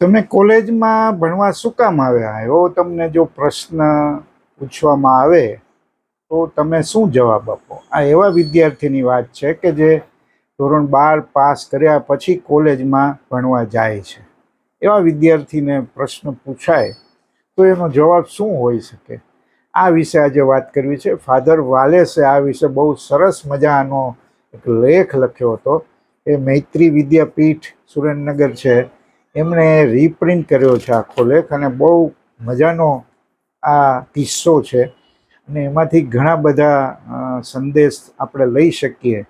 તમે કોલેજમાં ભણવા શું કામ આવ્યા એવો તમને જો પ્રશ્ન પૂછવામાં આવે, તો તમે શું જવાબ આપો? આ એવા વિદ્યાર્થીની વાત છે કે જે ધોરણ બાર પાસ કર્યા પછી કોલેજમાં ભણવા જાય છે. એવા વિદ્યાર્થીને પ્રશ્ન પૂછાય, તો એનો જવાબ શું હોઈ શકે? આ વિશે આજે વાત કરવી છે. ફાધર વાલેસે આ વિશે બહુ સરસ મજાનો એક લેખ લખ્યો હતો. એ મૈત્રી વિદ્યાપીઠ સુરેન્દ્રનગર છે. એમણે રીપ્રિન્ટ કર્યો છે આખો લેખ અને બહુ મજાનો આ કિસ્સો છે. અને એમાંથી ઘણા બધા સંદેશ આપણે લઈ શકીએ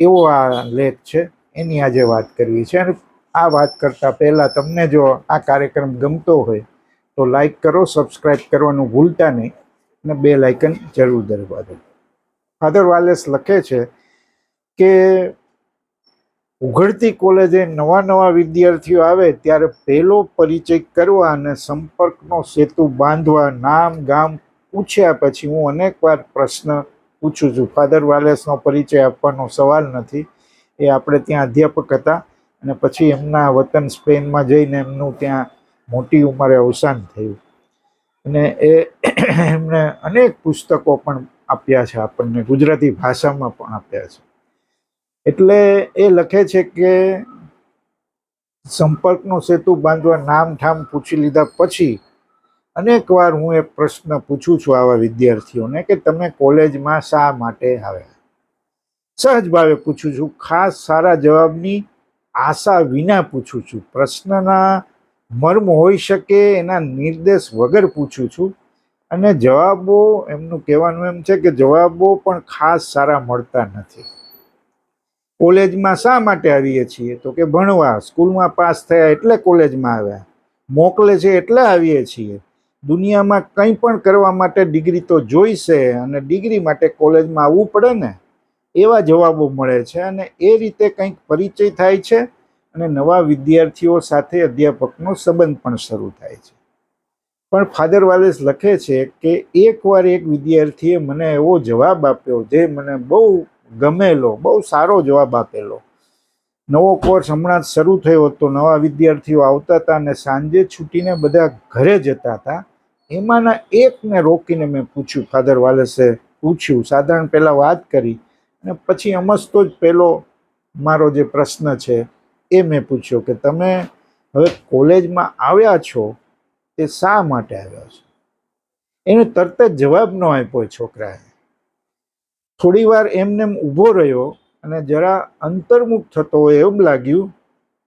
એવો આ લેખ છે. એની આજે વાત કરવી છે. અને આ વાત કરતાં પહેલાં તમને જો આ કાર્યક્રમ ગમતો હોય તો લાઈક કરો સબસ્ક્રાઈબ કરવાનું ભૂલતા નહીં અને બે લાઇકન જરૂર દરવા દો ફાધર વાલેસ લખે છે કે ઉઘડતી કોલેજે નવા નવા વિદ્યાર્થીઓ આવે ત્યારે પહેલો પરિચય કરવા અને સંપર્કનો સેતુ બાંધવા નામ ગામ પૂછ્યા પછી હું અનેકવાર પ્રશ્ન પૂછું છું. ફાધર વાલેસનો પરિચય આપવાનો સવાલ નથી. એ આપણે ત્યાં અધ્યાપક હતા અને પછી એમના વતન સ્પેનમાં જઈને એમનું ત્યાં મોટી ઉંમરે અવસાન થયું. અને એ એમણે અનેક પુસ્તકો પણ આપ્યા છે આપણને, ગુજરાતી ભાષામાં પણ આપ્યા છે. એટલે એ લખે છે કે સંપર્કનો સેતુ બાંધવા નામ ઠામ પૂછી લીધા પછી અનેકવાર હું એ પ્રશ્ન પૂછું છું આવા વિદ્યાર્થીઓને કે તમે કોલેજમાં શા માટે આવ્યા? સહજ ભાવે પૂછું છું, ખાસ સારા જવાબની આશા વિના પૂછું છું. પ્રશ્નના મર્મ હોઈ શકે એના નિર્દેશ વગર પૂછું છું. અને જવાબો, એમનું કહેવાનું એમ છે કે જવાબો પણ ખાસ સારા મળતા નથી. કોલેજમાં શા માટે આવીએ છીએ? તો કે ભણવા, સ્કૂલમાં પાસ થયા એટલે કોલેજમાં આવ્યા. મોકલે છે એટલે આવીએ છીએ. દુનિયામાં કંઈ પણ કરવા માટે ડિગ્રી તો જોઈશે અને ડિગ્રી માટે કોલેજમાં આવવું પડે ને, એવા જવાબો મળે છે અને એ રીતે કંઈક પરિચય થાય છે અને નવા વિદ્યાર્થીઓ સાથે અધ્યાપકનો સંબંધ પણ શરૂ થાય છે. પણ ફાધર વાલેસ લખે છે કે એકવાર એક વિદ્યાર્થીએ મને એવો જવાબ આપ્યો જે મને બહુ ગમેલો, બહુ સારો જવાબ આપેલો. નવો કોર્સ હમણાં જ શરૂ થયો હતો. નવા વિદ્યાર્થીઓ આવતા હતા અને સાંજે છૂટીને બધા ઘરે જતા હતા. એમાંના એકને રોકીને મેં પૂછ્યું, ફાધર વાલેસે પૂછ્યું, સાધારણ પહેલાં વાત કરી. અને પછી અમસ્તો જ પહેલો મારો જે પ્રશ્ન છે એ મેં પૂછ્યો કે, તમે હવે કોલેજમાં આવ્યા છો? તે શા માટે આવ્યા છો? એને તરત જ જવાબ ન આપ્યો છોકરાએ. થોડી વાર એમને એમ ઊભો રહ્યો અને જરા અંતર્મુખ થતો હોય એમ લાગ્યું.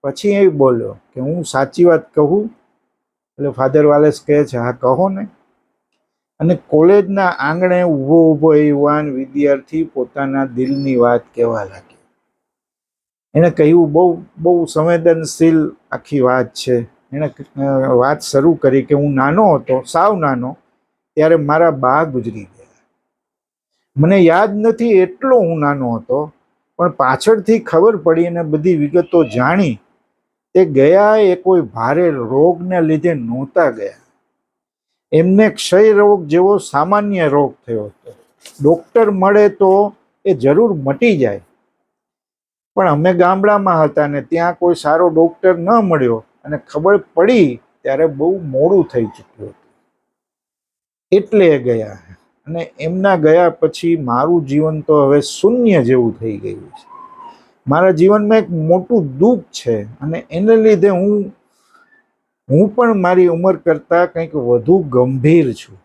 પછી એ બોલ્યો કે હું સાચી વાત કહું? એટલે ફાધર વાલેસ કહે છે, હા, કહો ને. અને કોલેજના આંગણે ઊભો ઊભો એ યુવાન વિદ્યાર્થી પોતાના દિલની વાત કહેવા લાગ્યો. એણે કહ્યું, બહુ બહુ સંવેદનશીલ આખી વાત છે. એણે વાત શરૂ કરી કે હું નાનો હતો, સાવ નાનો, ત્યારે મારા બા ગુજરી મને યાદ નથી એટલો હું નાનો હતો, પણ પાછળથી ખબર પડી અને બધી વિગતો જાણી તે ગયા એ કોઈ ભારે રોગને લીધે નહોતા ગયા. એમને ક્ષય રોગ જેવો સામાન્ય રોગ થયો હતો. ડોક્ટર મળે તો એ જરૂર મટી જાય. પણ અમે ગામડામાં હતા ને ત્યાં કોઈ સારો ડોક્ટર ન મળ્યો અને ખબર પડી ત્યારે બહુ મોડું થઈ ચૂક્યું હતું. એટલે ગયા. અને એમના ગયા પછી મારું જીવન તો હવે શૂન્ય જેવું થઈ ગયું છે. મારા જીવનમાં એક મોટું દુઃખ છે અને એને લીધે હું હું પણ મારી ઉંમર કરતાં કંઈક વધુ ગંભીર છું.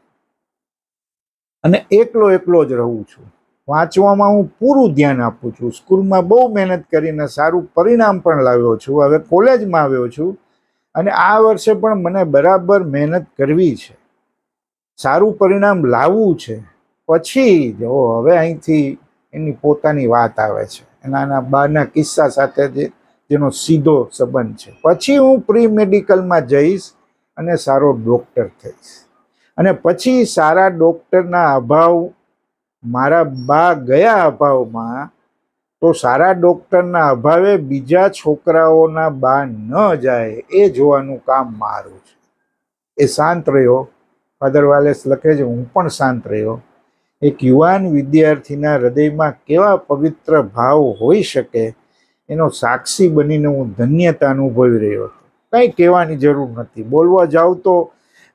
અને એકલો એકલો જ રહું છું. વાંચવામાં હું પૂરું ધ્યાન આપું છું. સ્કૂલમાં બહુ મહેનત કરીને સારું પરિણામ પણ લાવ્યો છું. હવે કોલેજમાં આવ્યો છું અને આ વર્ષે પણ મને બરાબર મહેનત કરવી છે. સારું પરિણામ લાવવું છે, પછી જો હવે અહીંથી એની પોતાની વાત આવે છે. એના બાના કિસ્સા સાથે જે, જેનો સીધો સંબંધ છે. પછી હું પ્રી મેડિકલમાં જઈશ અને સારો ડૉક્ટર થઈશ. અને પછી સારા ડૉક્ટરના અભાવ, મારા બા ગયા અભાવમાં, તો સારા ડૉક્ટરના અભાવે બીજા છોકરાઓના બા ન જાય એ જોવાનું કામ મારું છે. એ શાંત રહ્યો. ફાધર વાલેસ લખે છે, હું પણ શાંત રહ્યો. એક યુવાન વિદ્યાર્થીના હૃદયમાં કેવા પવિત્ર ભાવ હોઈ શકે, એનો સાક્ષી બનીને હું ધન્યતા અનુભવી રહ્યો હતો. કંઈ કહેવાની જરૂર નથી. બોલવા જાવ તો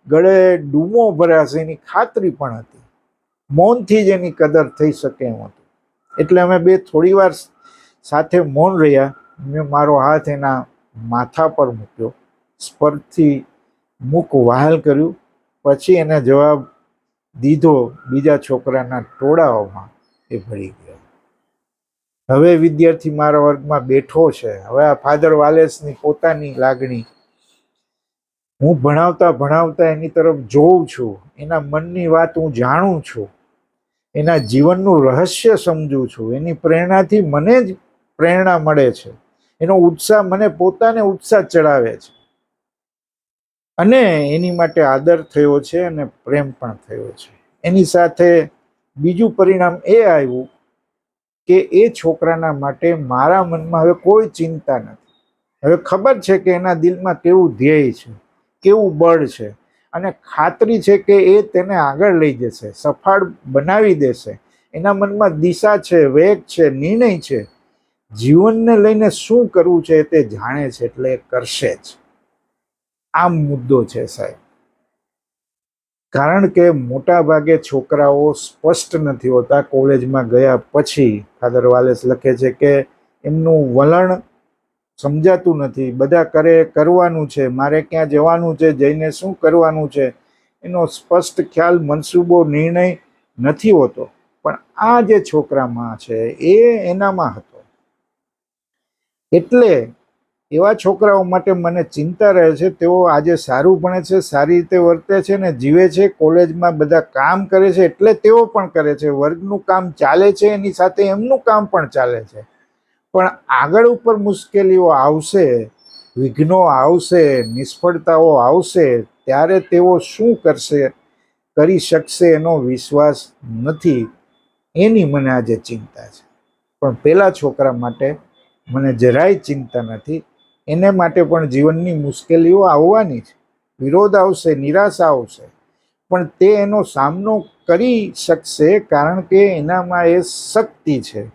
ગળે ડૂમો ભરાશે, એની ખાતરી પણ હતી. મૌનથી જ એની કદર થઈ શકે એમ હતું. એટલે અમે બે થોડીવાર સાથે મૌન રહ્યા. મેં મારો હાથ એના માથા પર મૂક્યો. સ્પર્શથી મુખ વહાલ કર્યું. પછી એને જવાબ દીધો બીજા છોકરાના ટોળાઓમાં, એ ભળી ગયો. હવે વિદ્યાર્થી મારા વર્ગમાં બેઠો છે. હવે આ ફાધર વાલેસની પોતાની લાગણી હું ભણાવતા ભણાવતા એની તરફ જોઉં છું. એના મનની વાત હું જાણું છું. એના જીવનનું રહસ્ય સમજું છું. એની પ્રેરણાથી મને જ પ્રેરણા મળે છે. એનો ઉત્સાહ મને પોતાને ઉત્સાહ ચડાવે છે. અને એની માટે આદર થયો છે અને પ્રેમ પણ થયો છે. એની સાથે બીજું પરિણામ એ આવ્યું કે એ છોકરાના માટે મારા મનમાં હવે કોઈ ચિંતા નથી. હવે ખબર છે કે એના દિલમાં કેવું ધ્યેય છે, કેવું બળ છે અને ખાતરી છે કે એ તેને આગળ લઈ જશે, સફળ બનાવી દેશે. એના મનમાં દિશા છે, વેગ છે, નિર્ણય છે. જીવનને લઈને શું કરવું છે તે જાણે છે એટલે કરશે જ. આ મુદ્દો છે સાહેબ. કારણ કે મોટા ભાગે છોકરાઓ સ્પષ્ટ નથી હોતા કોલેજમાં ગયા પછી ફાધર વાલેસ લખે છે કે એમનું વલણ સમજાતું નથી, બધા કરે કરવાનું છે, મારે ક્યાં જવાનું છે, જઈને શું કરવાનું છે, એનો સ્પષ્ટ ખ્યાલ મનસૂબો નિર્ણય નથી હોતો. પણ આ જે છોકરામાં છે એ એનામાં હતો. એટલે એવા છોકરાઓ માટે મને ચિંતા રહે છે, તેઓ આજે સારું ભણે છે, સારી રીતે વર્તે છે ને જીવે છે, કોલેજમાં બધા કામ કરે છે, એટલે તેઓ પણ કરે છે. વર્ગનું કામ ચાલે છે, એની સાથે એમનું કામ પણ ચાલે છે. પણ આગળ ઉપર મુશ્કેલીઓ આવશે, વિઘ્નો આવશે, નિષ્ફળતાઓ આવશે, ત્યારે તેઓ શું કરશે, કરી શકશે એનો વિશ્વાસ નથી. એની મને આજે ચિંતા છે. પણ પેલા છોકરા માટે મને જરાય ચિંતા નથી. એને માટે પણ જીવનની મુશ્કેલીઓ આવવાની છે. વિરોધ આવશે, નિરાશા આવશે. પણ તે એનો સામનો કરી શકશે કારણ કે એનામાં એ શક્તિ છે.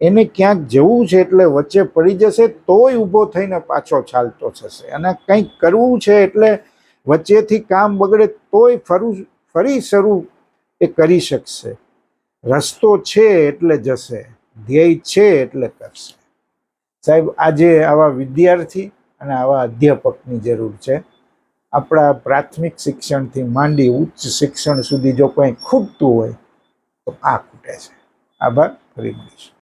એને ક્યાંક જવું છે એટલે વચ્ચે પડી જશે, તોય ઊભો થઈને પાછો ચાલતો થશે અને કંઈક કરવું છે એટલે વચ્ચેથી કામ બગડે તોય ફરું, ફરી શરૂ એ કરી શકશે. રસ્તો છે એટલે જશે, ધ્યેય છે એટલે કરશે. સાહેબ, આજે આવા વિદ્યાર્થી અને આવા અધ્યાપકની જરૂર છે. આપણા પ્રાથમિક શિક્ષણથી માંડી ઉચ્ચ શિક્ષણ સુધી જો કંઈ ખૂટતું હોય, તો આ ખૂટે છે. આભાર. ફરી મળીશું.